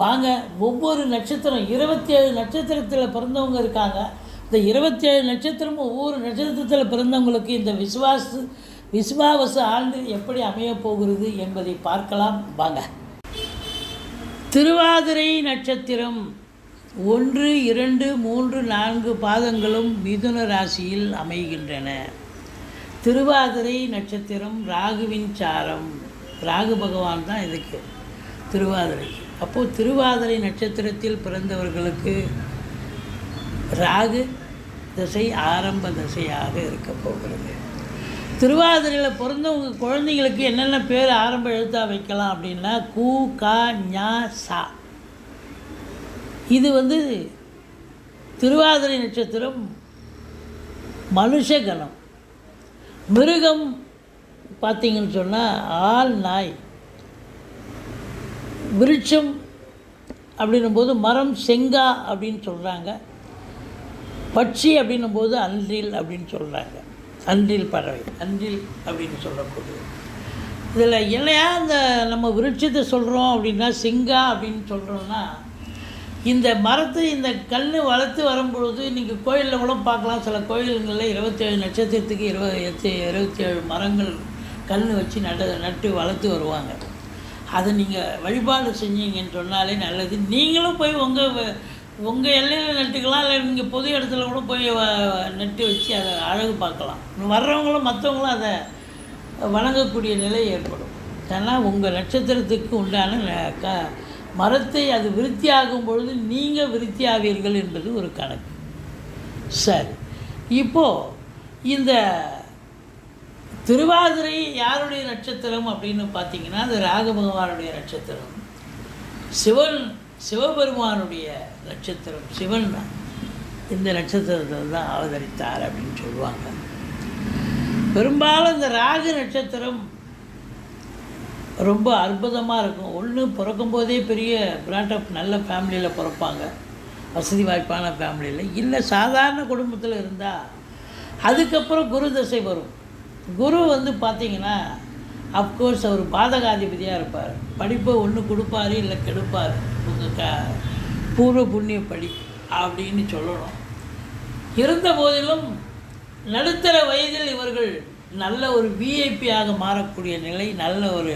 வாங்க ஒவ்வொரு நட்சத்திரம் இருபத்தி ஏழு நட்சத்திரத்தில் பிறந்தவங்க இருக்காங்க. இந்த இருபத்தி ஏழு நட்சத்திரமும் ஒவ்வொரு நட்சத்திரத்தில் பிறந்தவங்களுக்கு இந்த விசுவாச விசுவாவச ஆண்டு எப்படி அமையப் போகிறது என்பதை பார்க்கலாம். வாங்க. திருவாதிரை நட்சத்திரம் ஒன்று இரண்டு மூன்று நான்கு பாதங்களும் மிதுன ராசியில் அமைகின்றன. திருவாதிரை நட்சத்திரம் ராகுவின் சாரம். ராகு பகவான் தான் இதுக்கு. திருவாதிரை. அப்போது திருவாதிரை நட்சத்திரத்தில் பிறந்தவர்களுக்கு ராகு திசை ஆரம்ப திசையாக இருக்க போகிறது. திருவாதிரையில் பிறந்தவங்க குழந்தைங்களுக்கு என்னென்ன பேர் ஆரம்ப எழுத்தாக வைக்கலாம் அப்படின்னா கூ கா ஞா சா. இது வந்து திருவாதிரை நட்சத்திரம் மனுஷகணம் மிருகம் பார்த்தீங்கன்னு சொன்னால் ஆள் நாய். விருட்சம் அப்படின்னும் போது மரம் செங்கா அப்படின்னு சொல்கிறாங்க பட்சி அப்படின்னும் போது அன்றில் அப்படின்னு சொல்கிறாங்க அன்றில் பறவை அன்றில் அப்படின்னு சொல்லக்கூடியது இதில் இல்லையா இந்த நம்ம விருட்சத்தை சொல்கிறோம் அப்படின்னா செங்கா அப்படின்னு சொல்கிறோன்னா இந்த மரத்தை இந்த கல் வளர்த்து வரும்பொழுது நீங்கள் கோயிலில் கூட பார்க்கலாம். சில கோயில்களில் இருபத்தேழு நட்சத்திரத்துக்கு இருபது இருபத்தி ஏழு மரங்கள் கல் வச்சு நட நட்டு வளர்த்து வருவாங்க. அதை நீங்கள் வழிபாடு செஞ்சீங்கன்னு சொன்னாலே நல்லது. நீங்களும் போய் உங்கள் உங்கள் எல்லையில் நட்டுக்கலாம் இல்லை நீங்கள் பொது இடத்துல கூட போய் நட்டு வச்சு அதை அழகு பார்க்கலாம். வர்றவங்களும் மற்றவங்களும் அதை வணங்கக்கூடிய நிலை ஏற்படும். ஏன்னா உங்கள் நட்சத்திரத்துக்கு உண்டான க மரத்தை அது விருத்தியாகும் பொழுது நீங்கள் விருத்தியாவீர்கள் என்பது ஒரு கணக்கு. சரி. இப்போது இந்த திருவாதிரை யாருடைய நட்சத்திரம் அப்படின்னு பார்த்தீங்கன்னா அது ராக பகவானுடைய நட்சத்திரம். சிவன் சிவபெருமானுடைய நட்சத்திரம். சிவன் தான். இந்த நட்சத்திரத்தில் தான் அவதரித்தார் அப்படின்னு சொல்லுவாங்க. பெரும்பாலும் இந்த ராகு நட்சத்திரம் ரொம்ப அற்புதமாக இருக்கும். ஒன்று பிறக்கும்போதே பெரிய பிராண்டப் நல்ல ஃபேமிலியில் பிறப்பாங்க. வசதி வாய்ப்பான ஃபேமிலியில். இல்லை சாதாரண குடும்பத்தில் இருந்தால் அதுக்கப்புறம் குரு தசை வரும். குரு வந்து பார்த்தீங்கன்னா அஃப்கோர்ஸ் அவர் பாதகாதிபதியாக இருப்பார். படிப்பை ஒன்று கொடுப்பாரு இல்லை கெடுப்பார். உங்கள் க பூர்வ புண்ணிய படி அப்படின்னு சொல்லணும். இருந்த போதிலும் நடுத்தர வயதில் இவர்கள் நல்ல ஒரு விஐபியாக மாறக்கூடிய நிலை நல்ல ஒரு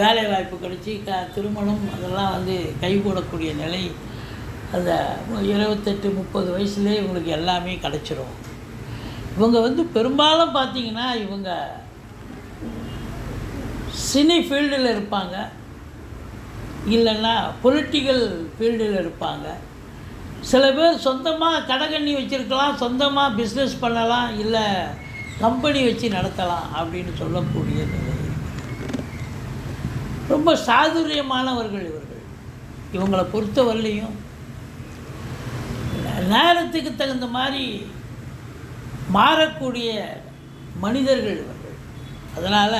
வேலை வாய்ப்பு கிடைச்சி க திருமணம் அதெல்லாம் வந்து கைகூடக்கூடிய நிலை. அந்த இருபத்தெட்டு முப்பது வயசுலேயே இவங்களுக்கு எல்லாமே கிடச்சிரும். இவங்க வந்து பெரும்பாலும் பார்த்தீங்கன்னா இவங்க சினி ஃபீல்டில் இருப்பாங்க. இல்லைன்னா பொலிட்டிக்கல் ஃபீல்டில் இருப்பாங்க. சில பேர் சொந்தமாக கடைகண்ணி வச்சுருக்கலாம் சொந்தமாக பிஸ்னஸ் பண்ணலாம் இல்லை கம்பெனி வச்சு நடத்தலாம் அப்படின்னு சொல்லக்கூடிய நிலை ரொம்ப சாதுரியமானவர்கள் இவர்கள். இவங்களை பொறுத்தவரையிலையும் நேரத்துக்கு தகுந்த மாதிரி மாறக்கூடிய மனிதர்கள் இவர்கள். அதனால்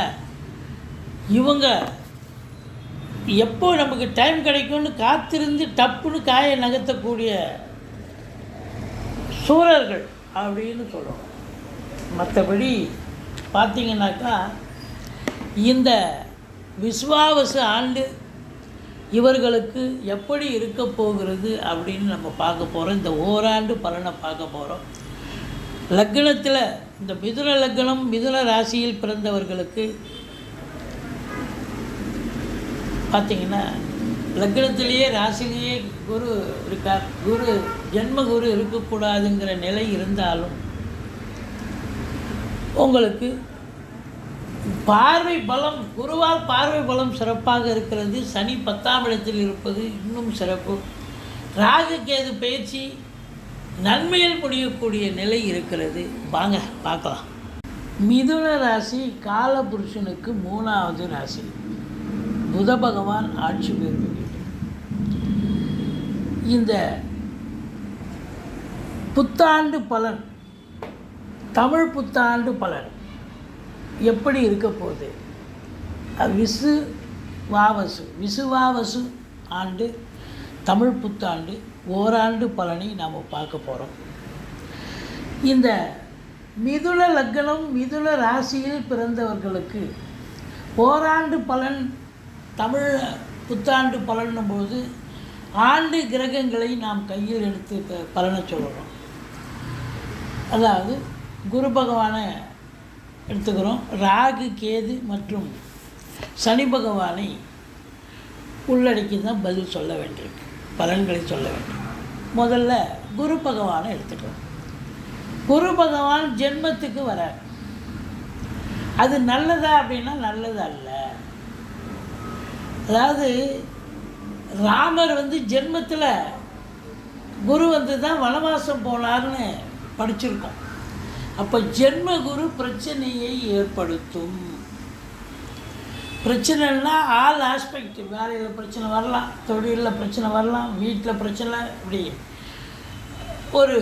இவங்க எப்போ நமக்கு டைம் கிடைக்கும்னு காத்திருந்து டப்புன்னு காயை நகர்த்தக்கூடிய சூழர்கள் அப்படின்னு சொல்லணும் மற்றபடி பார்த்தீங்கன்னாக்கா இந்த விஸ்வாவச ஆண்டு இவர்களுக்கு எப்படி இருக்க போகிறது அப்படின்னு நம்ம பார்க்க போகிறோம் இந்த ஓராண்டு பலனை பார்க்க போகிறோம் லக்னத்தில் இந்த மிதுன லக்னம் மிதுன ராசியில் பிறந்தவர்களுக்கு பார்த்தீங்கன்னா லக்னத்திலேயே ராசிலேயே குரு இருக்கார் குரு ஜென்ம குரு இருக்கக்கூடாதுங்கிற நிலை இருந்தாலும் உங்களுக்கு பார்வை பலம் குருவால் பார்வை பலம் சிறப்பாக இருக்கிறது. சனி பத்தாம் இடத்தில் இருப்பது இன்னும் சிறப்பு. ராகு கேது பயிற்சி நன்மையில் முடியக்கூடிய நிலை இருக்கிறது. வாங்க பார்க்கலாம். மிதுன ராசி காலபுருஷனுக்கு மூணாவது ராசி. புத பகவான் ஆட்சி பெறுவது இந்த புத்தாண்டு பலன் தமிழ் புத்தாண்டு பலன் எப்படி இருக்க போகுது? விசு வாவசு விசுவாவசு ஆண்டு தமிழ் புத்தாண்டு ஓராண்டு பலனை நாம் பார்க்க போகிறோம் இந்த மிதுன லக்னம் மிதுன ராசியில் பிறந்தவர்களுக்கு ஓராண்டு பலன் தமிழ் புத்தாண்டு பலனும் போது ஆண்டு கிரகங்களை நாம் கையில் எடுத்து ப- பலனை சொல்கிறோம் அதாவது குரு பகவானை எடுத்துக்கிறோம். ராகு கேது மற்றும் சனி பகவானை உள்ளடக்கி தான் பதில் சொல்ல வேண்டியிருக்கு. பலன்களை சொல்ல வேண்டும். முதல்ல குரு பகவானை எடுத்துக்கலாம். குரு பகவான் ஜென்மத்துக்கு வரார். அது நல்லதா அப்படின்னா நல்லது அல்ல அதாவது ராமர் வந்து ஜென்மத்தில் குரு வந்து தான் வனவாசம் போனார்னு படிச்சிருக்கோம். அப்போ ஜென்ம குரு பிரச்சனையை ஏற்படுத்தும். பிரச்சனைன்னா ஆல் ஆஸ்பெக்ட் வேலையில் பிரச்சனை வரலாம் தொழிலில் பிரச்சனை வரலாம் வீட்டில் பிரச்சனை இப்படி. ஒரு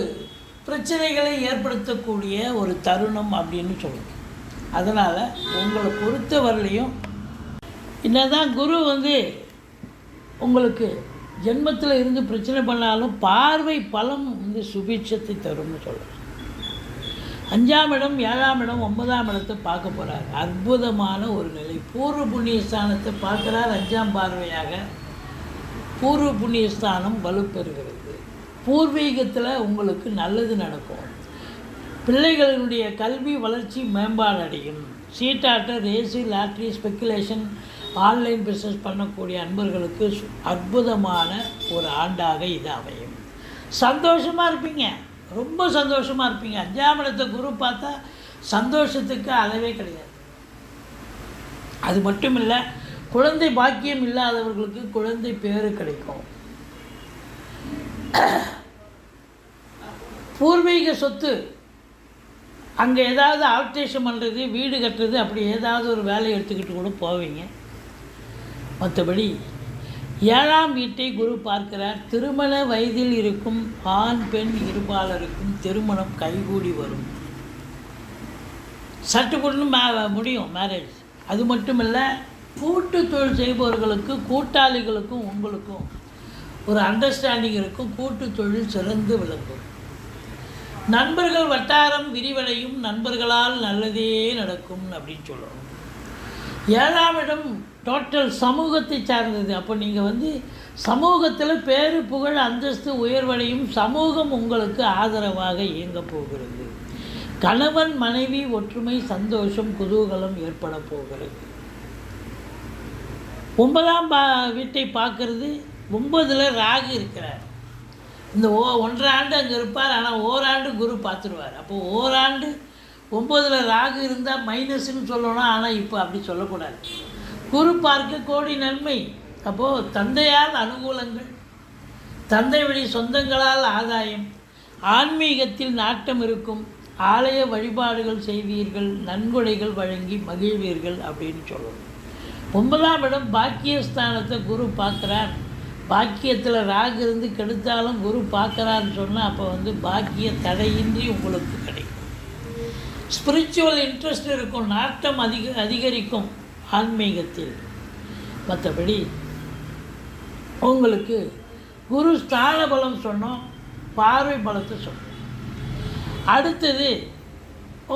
பிரச்சனைகளை ஏற்படுத்தக்கூடிய ஒரு தருணம் அப்படின்னு சொல்லுவோம் அதனால் உங்களை பொறுத்த வரையிலையும் என்ன தான் குரு வந்து உங்களுக்கு ஜென்மத்தில் இருந்து பிரச்சனை பண்ணாலும் பார்வை பலம் வந்து சுபிட்சத்தை தரும்னு சொல்கிறேன் அஞ்சாம் இடம் ஏழாம் இடம் ஒன்பதாம் இடத்தை பார்க்க போகிறார் அற்புதமான ஒரு நிலை. பூர்வ புண்ணிய ஸ்தானத்தை பார்க்குறார் அஞ்சாம் பார்வையாக. பூர்வ புண்ணியஸ்தானம் வலுப்பெறுகிறது. பூர்வீகத்தில் உங்களுக்கு நல்லது நடக்கும். பிள்ளைகளினுடைய கல்வி வளர்ச்சி மேம்பாடு அடையும் சீட்டாட்ட race lottery speculation online business பண்ணக்கூடிய அன்பர்களுக்கு அற்புதமான ஒரு ஆண்டாக இது அமையும். சந்தோஷமாக இருப்பீங்க. ரொம்ப சந்தோஷமாக இருப்பீங்க. அஞ்சாம் குரு பார்த்தா சந்தோஷத்துக்கு அளவே கிடையாது. அது மட்டும் இல்லை குழந்தை பாக்கியம் இல்லாதவர்களுக்கு குழந்தை பேரு கிடைக்கும். பூர்வீக சொத்து அங்கே ஏதாவது ஆல்ட்ரேஷன் பண்ணுறது வீடு கட்டுறது அப்படி ஏதாவது ஒரு வேலையை எடுத்துக்கிட்டு கூட போவீங்க. மற்றபடி ஏழாம் வீட்டை குரு பார்க்கிறார். திருமண வயதில் இருக்கும் ஆண் பெண் இருபாலருக்கும் திருமணம் கைகூடி வரும். சட்டுக்குன்னு மே முடியும் மேரேஜ் அது மட்டும் இல்லை கூட்டு தொழில் செய்பவர்களுக்கு கூட்டாளிகளுக்கும் உங்களுக்கும் ஒரு அண்டர்ஸ்டாண்டிங் இருக்கும். கூட்டு தொழில் சிறந்து விளங்கும். நண்பர்கள் வட்டாரம் விரிவடையும். நண்பர்களால் நல்லதே நடக்கும் அப்படின்னு சொல்லணும். ஏழாம் இடம் டோட்டல் சமூகத்தை சார்ந்தது. அப்போ நீங்கள் வந்து சமூகத்தில் பேரு புகழ் அந்தஸ்து உயர்வடையும் சமூகம் உங்களுக்கு ஆதரவாக இயங்கப் போகிறது. கணவன் மனைவி ஒற்றுமை சந்தோஷம் குதூகலம் ஏற்பட போகிறது. ஒன்பதாம் பா வீட்டை பார்க்கறது. ஒன்பதில் ராகு இருக்கிறார். இந்த ஓ ஒன்றரை ஆண்டு அங்கே இருப்பார் ஆனால் ஓராண்டு குரு பார்த்துருவார். அப்போ ஓராண்டு ஒம்பதில் ராகு இருந்தால் மைனஸ்ன்னு சொல்லணும் ஆனால் இப்போ அப்படி சொல்லக்கூடாது. குரு பார்க்க கோடி நன்மை. அப்போது தந்தையால் அனுகூலங்கள் தந்தை வழி சொந்தங்களால் ஆதாயம் ஆன்மீகத்தில் நாட்டம் இருக்கும் ஆலய வழிபாடுகள் செய்வீர்கள் நன்கொடைகள் வழங்கி மகிழ்வீர்கள் அப்படின்னு சொல்லணும். ஒன்பதாம் இடம் பாக்கியஸ்தானத்தை குரு பார்க்குறார். பாக்கியத்தில் ராகு இருந்து கெடுத்தாலும் குரு பார்க்குறாருன்னு சொன்னால் அப்போ வந்து பாக்கிய தடையின்றி உங்களுக்கு கிடைக்கும். ஸ்பிரிச்சுவல் இன்ட்ரெஸ்ட் இருக்கும் நாட்டம் அதிக அதிகரிக்கும். ஆன்மீகத்தில். மற்றபடி உங்களுக்கு குரு ஸ்தான பலம் சொன்னோம் பார்வை பலத்தை சொன்னோம். அடுத்தது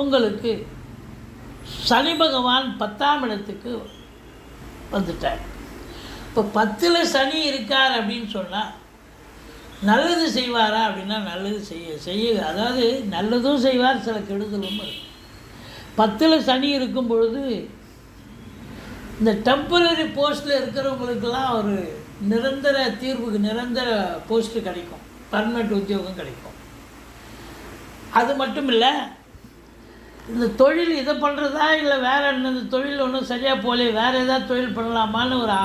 உங்களுக்கு சனி பகவான் பத்தாம் இடத்துக்கு வந்துட்டார். இப்போ பத்தில் சனி இருக்கார் அப்படின்னு சொன்னால் நல்லது செய்வாரா அப்படின்னா நல்லது செய்ய செய்ய அதாவது நல்லதும் செய்வார் சில கெடுதலும் இருக்கும் பத்தில் சனி இருக்கும் பொழுது இந்த டெம்பரரி போஸ்ட்டில் இருக்கிறவங்களுக்கெல்லாம் ஒரு நிரந்தர தீர்வுக்கு நிரந்தர போஸ்ட்டு கிடைக்கும். பர்மனெண்ட் உத்தியோகம் கிடைக்கும். அது மட்டும் இல்லை இந்த தொழில் இதை பண்ணுறதா இல்லை வேறு என்ன இந்த தொழில் ஒன்றும் சரியாக போகலையே வேறு எதாவது தொழில் பண்ணலாமான்னு ஒரு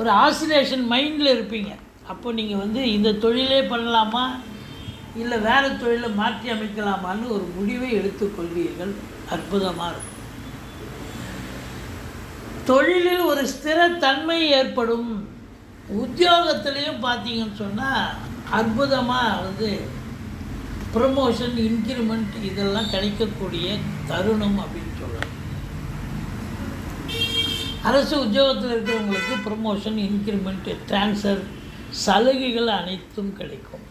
ஒரு ஆசிலேஷன் மைண்டில் இருப்பீங்க. அப்போ நீங்கள் வந்து இந்த தொழிலே பண்ணலாமா? இல்லை வேறு தொழிலை மாற்றி அமைக்கலாமான்னு ஒரு முடிவை எடுத்துக்கொள்வீர்கள். அற்புதமாக இருக்கும். தொழிலில் ஒரு ஸ்திரத்தன்மை ஏற்படும். உத்தியோகத்திலையும் பார்த்தீங்கன்னு சொன்னால் அற்புதமாக வந்து ப்ரமோஷன் இன்க்ரிமெண்ட் இதெல்லாம் கிடைக்கக்கூடிய தருணம் அப்படின்னு சொல்லலாம். அரசு உத்தியோகத்தில் இருக்கிறவங்களுக்கு ப்ரமோஷன் இன்க்ரிமெண்ட் ட்ரான்ஸ்ஃபர் சலுகைகள் அனைத்தும் கிடைக்கும்.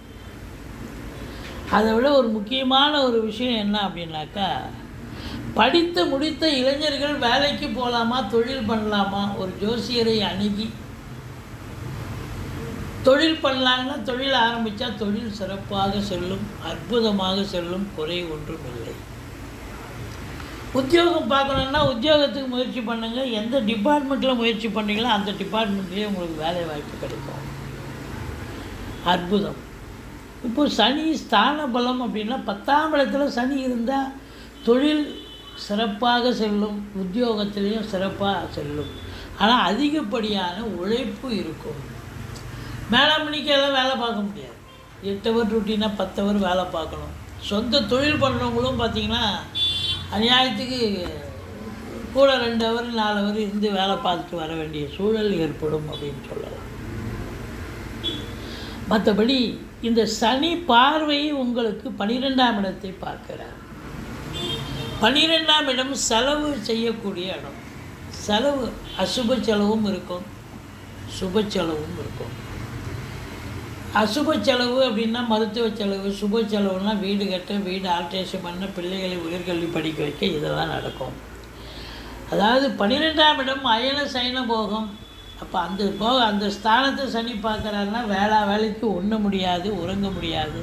அதை விட ஒரு முக்கியமான ஒரு விஷயம் என்ன அப்படின்னாக்கா படித்து முடித்த இளைஞர்கள் வேலைக்கு போகலாமா தொழில் பண்ணலாமா? ஒரு ஜோசியரை அணுகி. தொழில் பண்ணலாங்கன்னா தொழில் ஆரம்பித்தா தொழில் சிறப்பாக செல்லும் அற்புதமாக செல்லும் குறை ஒன்றும் இல்லை. உத்தியோகம் பார்க்கணுன்னா உத்தியோகத்துக்கு முயற்சி பண்ணுங்கள் எந்த டிபார்ட்மெண்ட்டில் முயற்சி பண்ணீங்களோ அந்த டிபார்ட்மெண்ட்லேயே உங்களுக்கு வேலை வாய்ப்பு கிடைக்கும். அற்புதம். இப்போ சனி ஸ்தான பலம் அப்படின்னா பத்தாம் இடத்துல சனி இருந்தால் தொழில் சிறப்பாக செல்லும் உத்தியோகத்திலையும் சிறப்பாக செல்லும். ஆனால் அதிகப்படியான உழைப்பு இருக்கும். மேலாமணிக்கெல்லாம் வேலை பார்க்க முடியாது. எட்டு அவர் ரொட்டீனாக பத்து அவர் வேலை பார்க்கணும். சொந்த தொழில் பண்ணுறவங்களும் பார்த்தீங்கன்னா அநியாயத்துக்கு கூட ரெண்டு அவர் நாலு அவர் இருந்து வேலை பார்த்துட்டு வர வேண்டிய சூழல் ஏற்படும் அப்படின்னு சொல்லலாம். மற்றபடி இந்த சனி பார்வை உங்களுக்கு பனிரெண்டாம் இடத்தை பார்க்கிறார். பன்னிரெண்டாம் இடம் செலவு செய்யக்கூடிய இடம். செலவு அசுப செலவும் இருக்கும். சுப செலவும் இருக்கும். அசுப செலவு அப்படின்னா மருத்துவ செலவு சுப செலவுனா வீடு கட்ட வீடு ஆல்ட்ரேஷன் பண்ண பிள்ளைகளை உயர்கல்வி படிக்க வைக்க இதெல்லாம் நடக்கும். அதாவது பன்னிரெண்டாம் இடம் அயன சைன போகம். அப்போ அந்த போக அந்த ஸ்தானத்தை சனி பார்க்குறாருன்னா வேளா வேலைக்கு உண்ண முடியாது உறங்க முடியாது.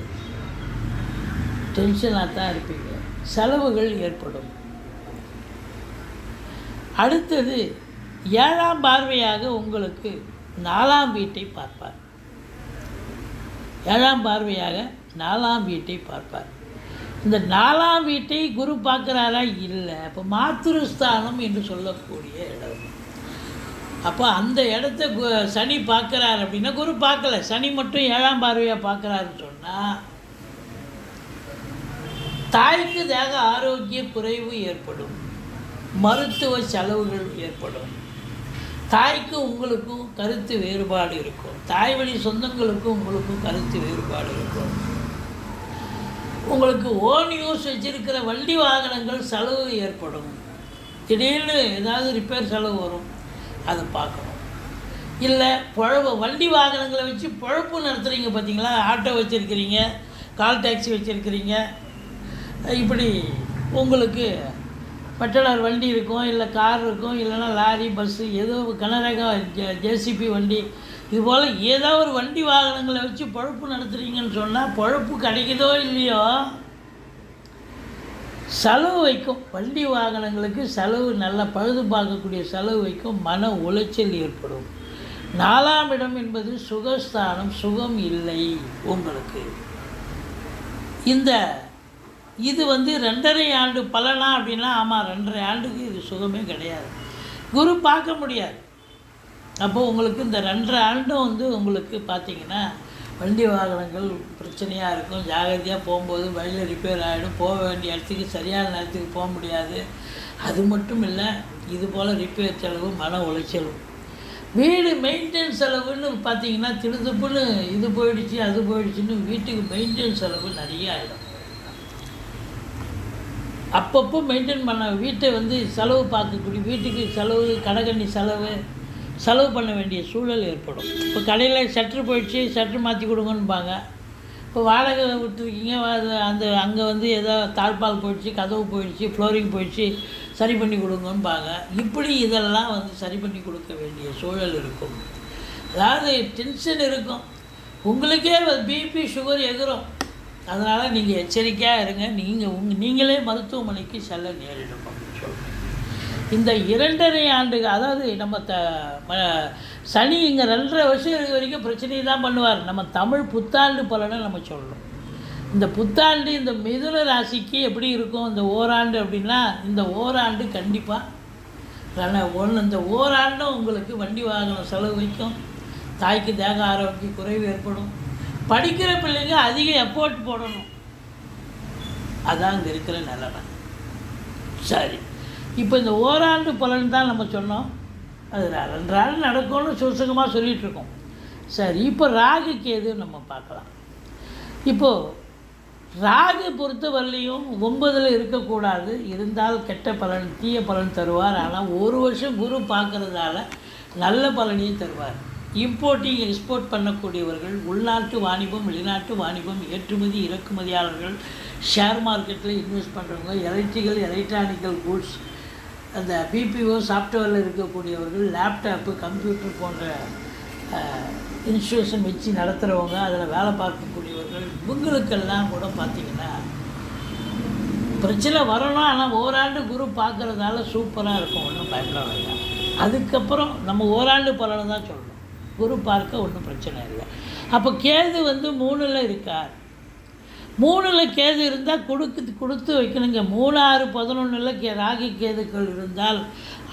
டென்ஷனாக தான் இருப்பீங்க. செலவுகள் ஏற்படும். அடுத்தது ஏழாம் பார்வையாக உங்களுக்கு நாலாம் வீட்டை பார்ப்பார். ஏழாம் பார்வையாக நாலாம் வீட்டை பார்ப்பார். இந்த நாலாம் வீட்டை குரு பார்க்குறாரா? இல்லை. அப்போ மாத்திருஸ்தானம் என்று சொல்லக்கூடிய இடம். அப்போ அந்த இடத்த சனி பார்க்குறாரு அப்படின்னா குரு பார்க்கல. சனி மட்டும் ஏழாம் பார்வையாக பார்க்குறாருன்னு சொன்னால் தாய்க்கு தேக ஆரோக்கிய குறைவு ஏற்படும். மருத்துவ செலவுகள் ஏற்படும். தாய்க்கு உங்களுக்கும் கருத்து வேறுபாடு இருக்கும். தாய் வழி சொந்தங்களுக்கும் உங்களுக்கும் கருத்து வேறுபாடு இருக்கும். உங்களுக்கு ஓன் யூஸ் வச்சிருக்கிற வண்டி வாகனங்கள் செலவு ஏற்படும். திடீர்னு ஏதாவது ரிப்பேர் செலவு வரும். அதை பார்க்கணும். இல்லை புழவு வண்டி வாகனங்களை வச்சு பொழப்பு நடத்துகிறீங்க பார்த்தீங்களா ஆட்டோ வச்சுருக்கிறீங்க கால் டாக்ஸி வச்சுருக்கிறீங்க இப்படி உங்களுக்கு பட்டலர் வண்டி இருக்கும் இல்லை கார் இருக்கும் இல்லைன்னா லாரி பஸ்ஸு ஏதோ கனரக ஜேசிபி வண்டி இது போல் ஏதோ ஒரு வண்டி வாகனங்களை வச்சு பொழப்பு நடத்துகிறீங்கன்னு சொன்னால் பொழப்பு கிடைக்குதோ இல்லையோ? செலவு வைக்கும். வண்டி வாகனங்களுக்கு செலவு நல்லா பழுது பார்க்கக்கூடிய செலவு வைக்கும். மன உளைச்சல் ஏற்படும். நாலாம் இடம் என்பது சுகஸ்தானம் சுகம் இல்லை உங்களுக்கு. இந்த இது வந்து ரெண்டரை ஆண்டு பலனா அப்படின்னா ஆமாம் ரெண்டரை ஆண்டுக்கு இது சுகமே கிடையாது. குரு பார்க்க முடியாது. அப்போ உங்களுக்கு இந்த ரெண்டரை ஆண்டும் வந்து உங்களுக்கு பார்த்தீங்கன்னா வண்டி வாகனங்கள் பிரச்சனையாக இருக்கும். ஜாகிரதையாக போகும்போது வழியில் ரிப்பேர் ஆகிடும் போக வேண்டிய இடத்துக்கு சரியான நேரத்துக்கு போக முடியாது. அது மட்டும் இல்லை இது போல் ரிப்பேர் செலவு மன உளைச்சலும். வீடு மெயின்டெனன்ஸ் செலவுன்னு பார்த்தீங்கன்னா திடுதுப்புன்னு இது போயிடுச்சு அது போயிடுச்சுன்னு வீட்டுக்கு மெயின்டெனன்ஸ் செலவு நிறைய ஆகிடும் அப்பப்போ மெயின்டைன் பண்ண வீட்டை வந்து செலவு பார்க்கக்கூடிய வீட்டுக்கு செலவு கடைக்கண்ணி செலவு செலவு பண்ண வேண்டிய சூழல் ஏற்படும். இப்போ கடையில் ஷட்ரு போயிடுச்சு ஷட்ரு மாற்றி கொடுங்கன்னுபாங்க இப்போ வாடகை விட்டுருக்கீங்க அது அந்த அங்கே வந்து ஏதோ தாழ்பால் போயிடுச்சு கதவு போயிடுச்சு ஃப்ளோரிங் போயிடுச்சு சரி பண்ணி கொடுங்கன்பாங்க இப்படி இதெல்லாம் வந்து சரி பண்ணி கொடுக்க வேண்டிய சூழல் இருக்கும். அதாவது டென்ஷன் இருக்கும். உங்களுக்கே பிபி சுகர் எகிரும் அதனால் நீங்கள் எச்சரிக்கையாக இருங்க. நீங்கள் உங் நீங்களே மருத்துவமனைக்கு செல்ல நேரிடும் அப்படின்னு இந்த இரண்டரை ஆண்டு அதாவது நம்ம த ம- சனி இங்கே ரெண்டரை வருஷம் இருக்க வரைக்கும் பிரச்சனையை தான் பண்ணுவார். நம்ம தமிழ் புத்தாண்டு பலனை நம்ம சொல்லணும். இந்த புத்தாண்டு இந்த மிதுன ராசிக்கு எப்படி இருக்கும்? இந்த ஓராண்டு அப்படின்னா இந்த ஓராண்டு கண்டிப்பாக ஒன்று இந்த ஓராண்டும் உங்களுக்கு வண்டி வாகனம் செலவு வைக்கும் தாய்க்கு தேக ஆரோக்கிய குறைவு ஏற்படும். படிக்கிற பிள்ளைங்க அதிக எஃபோர்ட் போடணும். அதான் அங்கே இருக்கிற நிலைமை. சரி. இப்போ இந்த ஓராண்டு பலன் தான் நம்ம சொன்னோம். அது ரெண்டு நடக்கும்னு சுசகமாக சொல்லிகிட்டு இருக்கோம் சரி இப்போ ராகு கேது நம்ம பார்க்கலாம். இப்போது ராகு பொறுத்தவரையிலையும் ஒன்பதில் இருக்கக்கூடாது. இருந்தால் கெட்ட பலன் தீய பலன் தருவார். ஆனால் ஒரு வருஷம் குரு பார்க்குறதால நல்ல பலனையும் தருவார். இம்போர்ட்டிங் எக்ஸ்போர்ட் பண்ணக்கூடியவர்கள் உள்நாட்டு வாணிபம் வெளிநாட்டு வாணிபம் ஏற்றுமதி இறக்குமதியாளர்கள் ஷேர் மார்க்கெட்டில் இன்வெஸ்ட் பண்ணுறவங்க எலக்ட்ரிக்கல் எலக்ட்ரானிக்கல் கூட்ஸ் அந்த பிபிஓ சாஃப்ட்வேரில் இருக்கக்கூடியவர்கள் லேப்டாப்பு கம்ப்யூட்டர் போன்ற இன்ஸ்டியூஷன் வச்சு நடத்துகிறவங்க அதில் வேலை பார்க்கக்கூடியவர்கள் இவங்களுக்கெல்லாம் கூட பார்த்திங்கன்னா பிரச்சனை வரணும் ஆனால் ஓராண்டு குரு பார்க்குறதால சூப்பராக இருக்கும் ஒன்றும் பயப்பட வேண்டாம். அதுக்கப்புறம் நம்ம ஓராண்டு பலனை தான் சொல்லணும் குரு பார்க்க ஒன்றும் பிரச்சனை இல்லை. அப்போ கேது வந்து மூணில் இருக்கார். மூணில் கேது இருந்தால் கொடுக்கு கொடுத்து வைக்கணுங்க. மூணு ஆறு பதினொன்றில் கே ராகி கேதுக்கள் இருந்தால்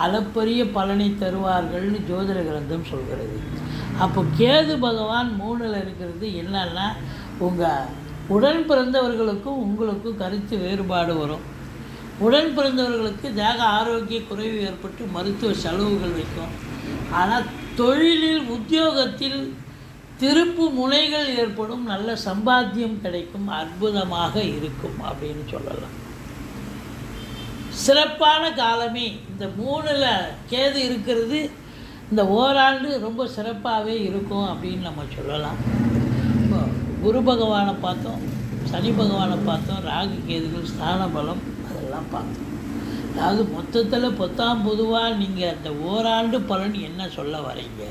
அளப்பரிய பலனை தருவார்கள்னு ஜோதிட கிரந்தம் சொல்கிறது. அப்போ கேது பகவான் மூணில் இருக்கிறது என்னன்னா உங்கள் உடன் பிறந்தவர்களுக்கும் உங்களுக்கும் கருத்து வேறுபாடு வரும். உடன் பிறந்தவர்களுக்கு தேக ஆரோக்கிய குறைவு ஏற்பட்டு மருத்துவ செலவுகள் வைக்கும். ஆனால் தொழிலில் உத்தியோகத்தில் திருப்பு முனைகள் ஏற்படும் நல்ல சம்பாத்தியம் கிடைக்கும் அற்புதமாக இருக்கும் அப்படின்னு சொல்லலாம். சிறப்பான காலமே. இந்த மூணில் கேது இருக்கிறது இந்த ஓராண்டு ரொம்ப சிறப்பாகவே இருக்கும் அப்படின்னு நம்ம சொல்லலாம். குரு பகவானை பார்த்தோம் சனி பகவானை பார்த்தோம் ராகு கேதுகள் ஸ்தான பலம் அதெல்லாம் பார்த்தோம். அதாவது மொத்தத்தில் பொத்தாம் பொதுவாக நீங்கள் அந்த ஓராண்டு பலன் என்ன சொல்ல வரீங்க?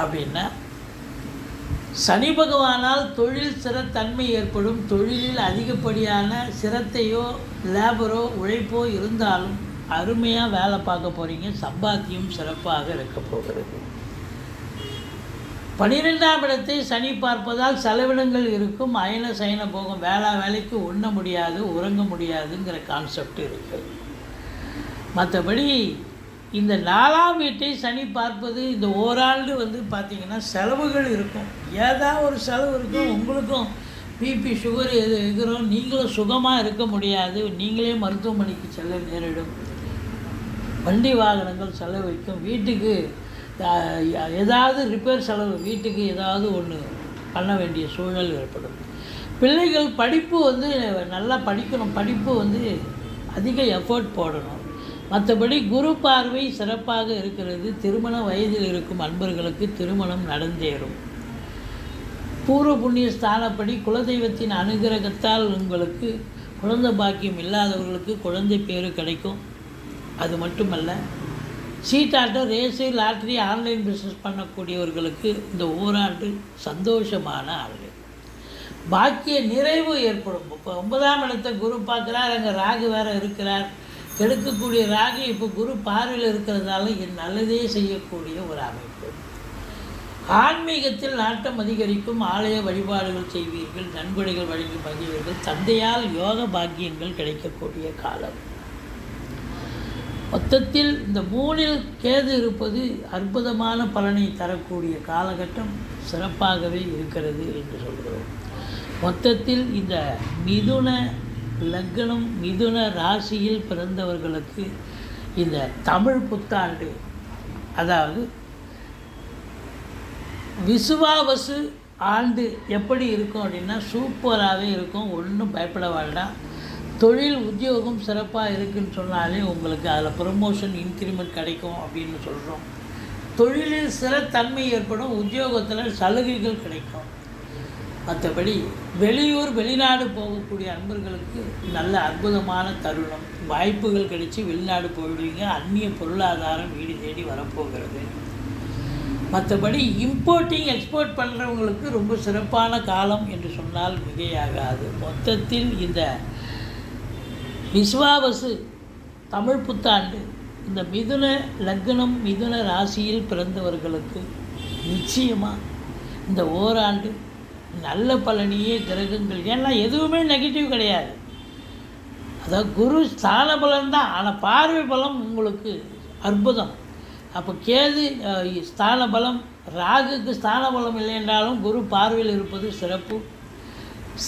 அப்படின்னா சனி பகவானால் தொழில் சிறத்தன்மை ஏற்படும். தொழிலில் அதிகப்படியான சிரத்தையோ லேபரோ உழைப்போ இருந்தாலும் அருமையாக வேலை பார்க்க போகிறீங்க சம்பாத்தியம் சிறப்பாக இருக்க போகிறது. பனிரெண்டாம் இடத்தை சனி பார்ப்பதால் செலவினங்கள் இருக்கும் அயன சயன போகும் வேளா வேலைக்கு உண்ண முடியாது உறங்க முடியாதுங்கிற கான்செப்ட் இருக்குது மற்றபடி இந்த நாலாம் வீட்டை சனி பார்ப்பது இந்த ஓராண்டு வந்து பார்த்திங்கன்னா செலவுகள் இருக்கும். ஏதாவது ஒரு செலவு இருக்கும் உங்களுக்கும் பிபி சுகர் எது இருக்கிறோம் நீங்களும் சுகமாக இருக்க முடியாது நீங்களே மருத்துவமனைக்கு செல்ல நேரிடும். வண்டி வாகனங்கள் செலவு வைக்கும் வீட்டுக்கு ஏதாவது ரிப்பேர் செலவு வீட்டுக்கு ஏதாவது ஒன்று பண்ண வேண்டிய சூழல் ஏற்படும். பிள்ளைகள் படிப்பு வந்து நல்லா படிக்கணும். படிப்பு வந்து அதிக எஃபோர்ட் போடணும். மற்றபடி குரு பார்வை சிறப்பாக இருக்கிறது. திருமண வயதில் இருக்கும் அன்பர்களுக்கு திருமணம் நடந்தேறும். பூர்வ புண்ணிய ஸ்தானப்படி குலதெய்வத்தின் அனுகிரகத்தால் உங்களுக்கு குழந்தை பாக்கியம் இல்லாதவர்களுக்கு குழந்தை பேர் கிடைக்கும். அது மட்டுமல்ல சீட்டாட்டம் ரேஸு லாட்ரி ஆன்லைன் பிஸ்னஸ் பண்ணக்கூடியவர்களுக்கு இந்த ஓராண்டு சந்தோஷமான ஆண்டு பாக்கிய நிறைவு ஏற்படும். இப்போ ஒன்பதாம் இடத்தை குரு பார்க்குறார் அங்கே ராகு வேறு இருக்கிறார். கெடுக்கக்கூடிய ராகு இப்போ குரு பார்வையில் இருக்கிறதால என் நல்லதே செய்யக்கூடிய ஒரு அமைப்பு. ஆன்மீகத்தில் நாட்டம் அதிகரிக்கும் ஆலய வழிபாடுகள் செய்வீர்கள் நன்கொடைகள் வழங்கி மகிழ்வீர்கள். தந்தையால் யோக பாக்கியங்கள் கிடைக்கக்கூடிய காலம். மொத்தத்தில் இந்த மூணில் கேது இருப்பது அற்புதமான பலனை தரக்கூடிய காலகட்டம் சிறப்பாகவே இருக்கிறது என்று சொல்கிறோம். மொத்தத்தில் இந்த மிதுன லக்னம் மிதுன ராசியில் பிறந்தவர்களுக்கு இந்த தமிழ் புத்தாண்டு அதாவது விசுவாவசு ஆண்டு எப்படி இருக்கும் அப்படின்னா சூப்பராகவே இருக்கும் ஒன்றும் பயப்பட வேண்டாம். தொழில் உத்தியோகம் சிறப்பாக இருக்குன்னு சொன்னாலே உங்களுக்கு அதில் ப்ரமோஷன் இன்க்ரிமெண்ட் கிடைக்கும் அப்படின்னு சொல்கிறோம் தொழிலில் சிறத்தன்மை ஏற்படும் உத்தியோகத்தில் சலுகைகள் கிடைக்கும். மற்றபடி வெளியூர் வெளிநாடு போகக்கூடிய அன்பர்களுக்கு நல்ல அற்புதமான தருணம். வாய்ப்புகள் கிடைச்சி வெளிநாடு போயிடுவீங்க அந்நிய பொருளாதாரம் வீடு தேடி வரப்போகிறது. மற்றபடி இம்போர்ட்டிங் எக்ஸ்போர்ட் பண்ணுறவங்களுக்கு ரொம்ப சிறப்பான காலம் என்று சொன்னால் மிகையாகாது. மொத்தத்தில் இந்த விஸ்வாவசு தமிழ் புத்தாண்டு. இந்த மிதுன லக்னம் மிதுன ராசியில் பிறந்தவர்களுக்கு நிச்சயமாக இந்த ஓராண்டு நல்ல பலனையே கிரகங்கள். ஏன்னா எதுவுமே நெகட்டிவ் கிடையாது. அதாவது குரு ஸ்தான பலன் தான் ஆனால் பார்வை பலம் உங்களுக்கு அற்புதம். அப்போ கேது ஸ்தான பலம் ராகுக்கு ஸ்தான பலம் இல்லை என்றாலும் குரு பார்வையில் இருப்பது சிறப்பு.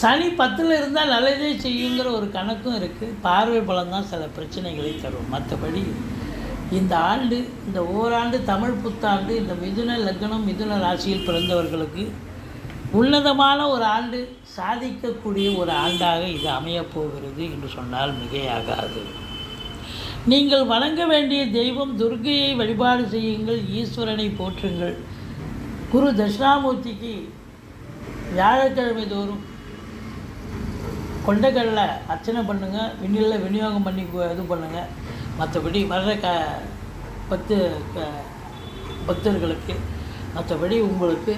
சனி பத்தில் இருந்தால் நல்லதே செய்யுங்கிற ஒரு கணக்கும் இருக்குது பார்வை பலம் தான் சில பிரச்சனைகளை தரும். மற்றபடி இந்த ஆண்டு இந்த ஓராண்டு தமிழ் புத்தாண்டு இந்த மிதுன லக்னம் மிதுன ராசியில் பிறந்தவர்களுக்கு உன்னதமான ஒரு ஆண்டு சாதிக்கக்கூடிய ஒரு ஆண்டாக இது அமையப் போகிறது என்று சொன்னால் மிகையாகாது. நீங்கள் வணங்க வேண்டிய தெய்வம் துர்கையை வழிபாடு செய்யுங்கள் ஈஸ்வரனை போற்றுங்கள். குரு தட்சிணாமூர்த்திக்கு வியாழக்கிழமை தோறும் கொண்டக்கடலை அர்ச்சனை பண்ணுங்கள் விண்ணில் விநியோகம் பண்ணி கு- இது பண்ணுங்கள் மற்றபடி வர்ற க பத்து க பக்தர்களுக்கு மற்றபடி உங்களுக்கு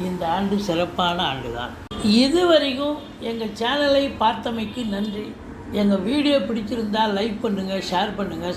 இந்த ஆண்டு சிறப்பான ஆண்டு தான் இதுவரைக்கும் எங்கள் சேனலை பார்த்தமைக்கு நன்றி. எங்கள் வீடியோ பிடிச்சிருந்தால் லைக் பண்ணுங்கள் ஷேர் பண்ணுங்கள்